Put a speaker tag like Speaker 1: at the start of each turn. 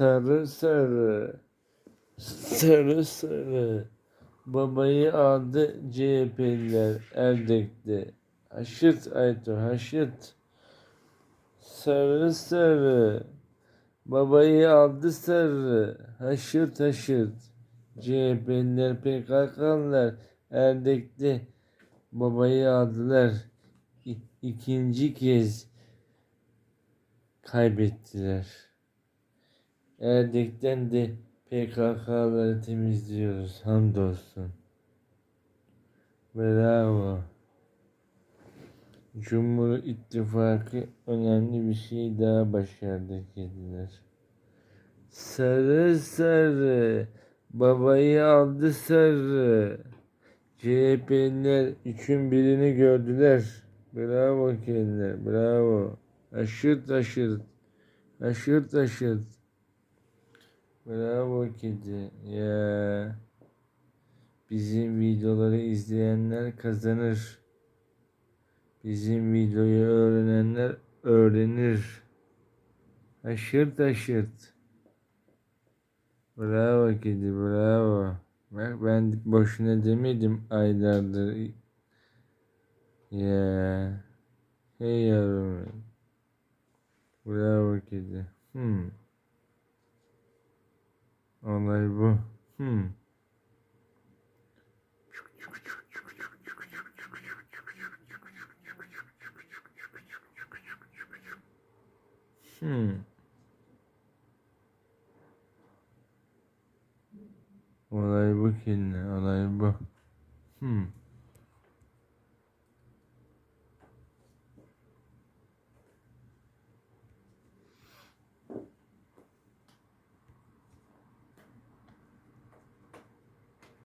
Speaker 1: Sarı sarı. Sarı sarı. Babayı aldı CHP'liler Erdek'te. Haşırt Ayto haşırt. Sarı sarı. Babayı aldı sarı. Haşırt haşırt. CHP'liler PKK'lılar Erdek'te. Babayı aldılar. İ- ikinci kez kaybettiler. Erdek'ten de PKK'ları temizliyoruz. Hamdolsun. Bravo. Cumhur İttifakı önemli bir şey daha başardı dediler. Sarı sarı. Babayı aldı sarı. CHP'liler üçün birini gördüler. Bravo kediler. Bravo. Aşırt aşırt. Aşırt aşırt. Bravo kedi. Ya. Bizim videoları izleyenler kazanır. Bizim videoyu öğrenenler öğrenir. Aşırt aşırt. Bravo kedi bravo. Bak ben boşuna demedim aylardır. Ya. Hey yavrum. Bravo kedi. Hmm. Olay bu. Hmm. Hmm. Olay bu kedi. Olay bu. Hmm.